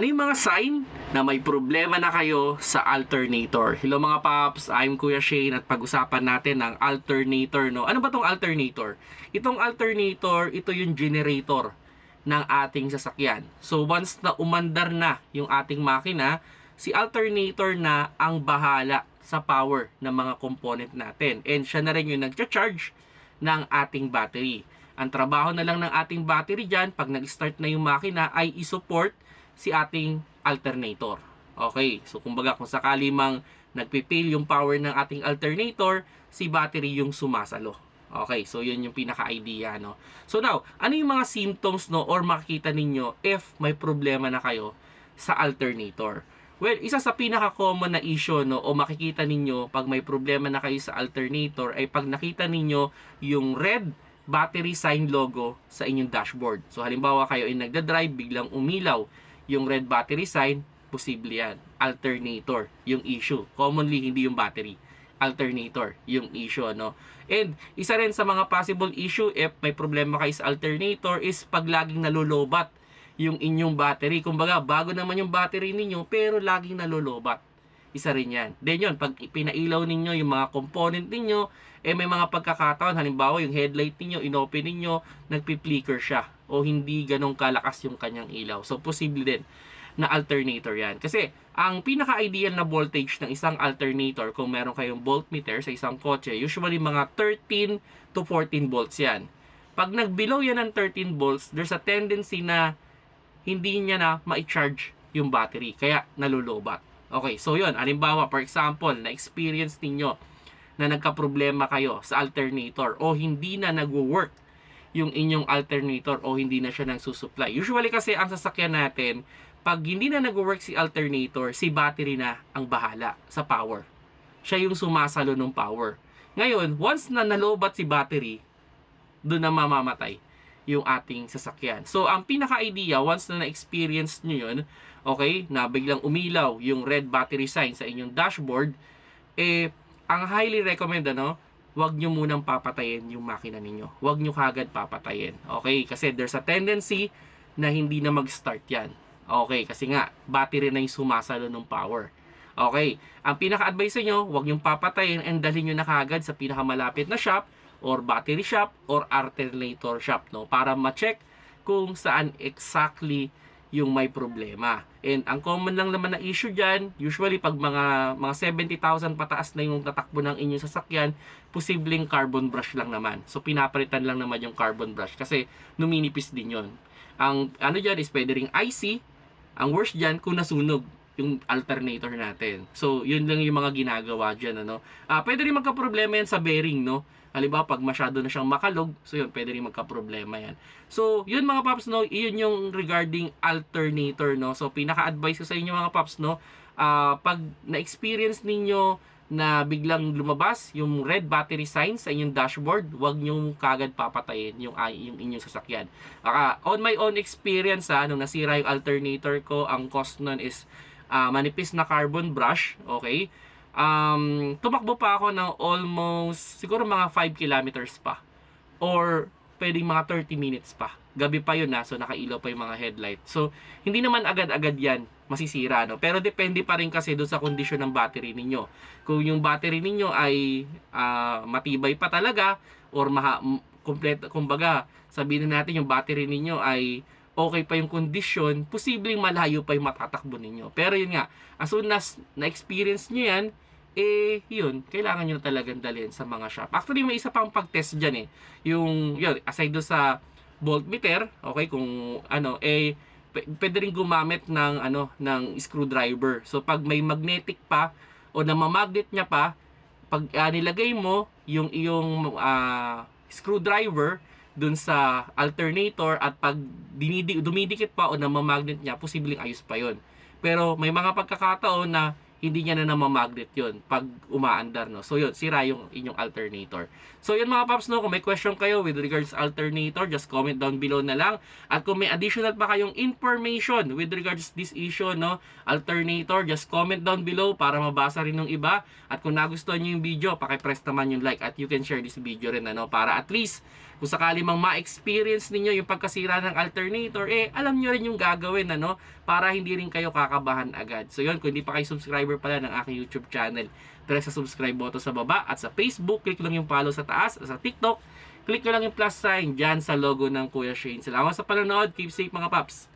Ano yung mga sign na may problema na kayo sa alternator? Hello mga paps, I'm Kuya Shane at pag-usapan natin ang alternator. No? Ano ba tong alternator? Itong alternator, ito yung generator ng ating sasakyan. So once na umandar na yung ating makina, si alternator na ang bahala sa power ng mga component natin. And siya na rin yung nag-charge ng ating battery. Ang trabaho na lang ng ating battery dyan, pag nag-start na yung makina, ay i-support si ating alternator. Okay, so kumbaga kung sakali mang nagpipil yung power ng ating alternator, si battery yung sumasalo. Okay, so yun yung pinaka-idea, no? So now, ano yung mga symptoms, no, or makikita ninyo if may problema na kayo sa alternator? Well, isa sa pinaka-common na issue, no, o makikita ninyo pag may problema na kayo sa alternator, ay pag nakita ninyo yung red battery sign logo sa inyong dashboard. So, halimbawa kayo ay nagda-drive, biglang umilaw yung red battery sign, posible yan. Alternator, yung issue. Commonly, hindi yung battery. Alternator, yung issue, ano. And, isa rin sa mga possible issue if may problema kayo sa alternator is pag laging nalulobat yung inyong battery. Kumbaga, bago naman yung battery ninyo, pero laging nalulobat. Isa rin yan. Then yun, pag pinailaw ninyo yung mga component ninyo, eh may mga pagkakataon, halimbawa yung headlight ninyo, inopen ninyo, nagpi-flicker siya o hindi ganong kalakas yung kanyang ilaw. So, posible din na alternator yan. Kasi, ang pinaka-ideal na voltage ng isang alternator, kung meron kayong voltmeter sa isang kotse, usually mga 13 to 14 volts yan. Pag nag-below yan ng 13 volts, there's a tendency na hindi niya na ma-charge yung battery. Kaya, nalulobat. Okay, so yun, halimbawa, for example, na-experience ninyo na nagka-problema kayo sa alternator o hindi na nagwo-work yung inyong alternator o hindi na siya nagsusupply. Usually kasi ang sasakyan natin, pag hindi na nagwo-work si alternator, si battery na ang bahala sa power. Siya yung sumasalo ng power. Ngayon, once na nalobat si battery, doon na mamamatay yung ating sasakyan. So, ang pinaka-idea, once na na-experience nyo yun, okay, na biglang umilaw yung red battery sign sa inyong dashboard, eh, ang highly recommend, ano, wag nyo munang papatayin yung makina ninyo. Wag nyo kagad papatayin. Okay, kasi there's a tendency na hindi na mag-start yan. Okay, kasi nga, battery na yung sumasalo ng power. Okay, ang pinaka-advice nyo, wag nyo papatayin and dalhin nyo na kagad sa pinakamalapit na shop or battery shop or alternator shop no para ma-check kung saan exactly yung may problema. And ang common lang naman na issue diyan, usually pag mga mga 70,000 pataas na yung tatakbo ng inyong sasakyan, posibleng carbon brush lang naman. So pinapalitan lang naman yung carbon brush kasi numinipis din 'yon. Ang ano diyan is pwede ring IC. Ang worst diyan kung nasunog yung alternator natin. So, yun lang yung mga ginagawa dyan, ano. Ah, pwede rin magka-problema yan sa bearing, no. Halimbawa, pag masyado na siyang makalog, so yun, pwede rin magka-problema yan. So, yun mga paps, no, yun yung regarding alternator, no. So, pinaka-advice ko sa inyo mga paps, no, uh, pag na-experience ninyo na biglang lumabas yung red battery sign sa inyong dashboard, huwag nyo kagad papatayin yung, yung inyong sasakyan. Uh, on my own experience, ha, nung nasira yung alternator ko, ang cost nun is uh, manipis na carbon brush, okay? um, tumakbo pa ako ng almost siguro mga 5 kilometers pa. Or pwedeng mga 30 minutes pa. Gabi pa yun na so nakailaw pa yung mga headlight. So hindi naman agad-agad yan masisira no? Pero depende pa rin kasi doon sa kondisyon ng battery ninyo. Kung yung battery ninyo ay uh, matibay pa talaga or maha, kompleto kumbaga sabihin na natin yung battery ninyo ay okay pa yung kondisyon posibleng malayo pa yung matatakbo ninyo pero yun nga as soon as na-experience nyo yan eh, yun, kailangan nyo talagang dalhin sa mga shop. Actually, may isa pang pag-test dyan eh. Yung, yun, aside do sa voltmeter, okay, kung ano, eh, pwede rin gumamit ng, ano, ng screwdriver. So, pag may magnetic pa, o namamagnet niya pa, pag uh, nilagay mo yung iyong uh, screwdriver dun sa alternator at pag dinidi, dumidikit pa o namamagnet niya, posibleng ayos pa yon. Pero may mga pagkakataon na hindi niya na namamagnet yun pag umaandar, no? So, yun, sira yung inyong alternator. So, yun mga paps, no? Kung may question kayo with regards alternator, just comment down below na lang. At kung may additional pa kayong information with regards this issue, no? Alternator, just comment down below para mabasa rin ng iba. At kung nagustuhan nyo yung video, pakipress naman yung like at you can share this video rin, ano? Para at least kung sakali mang ma-experience ninyo yung pagkasira ng alternator, eh, alam nyo rin yung gagawin, ano, para hindi rin kayo kakabahan agad. So, yun, kung hindi pa kayo subscriber pala ng aking YouTube channel, try sa subscribe button sa baba at sa Facebook, click lang yung follow sa taas, at sa TikTok, click nyo lang yung plus sign dyan sa logo ng Kuya Shane. Salamat sa panonood. Keep safe mga paps.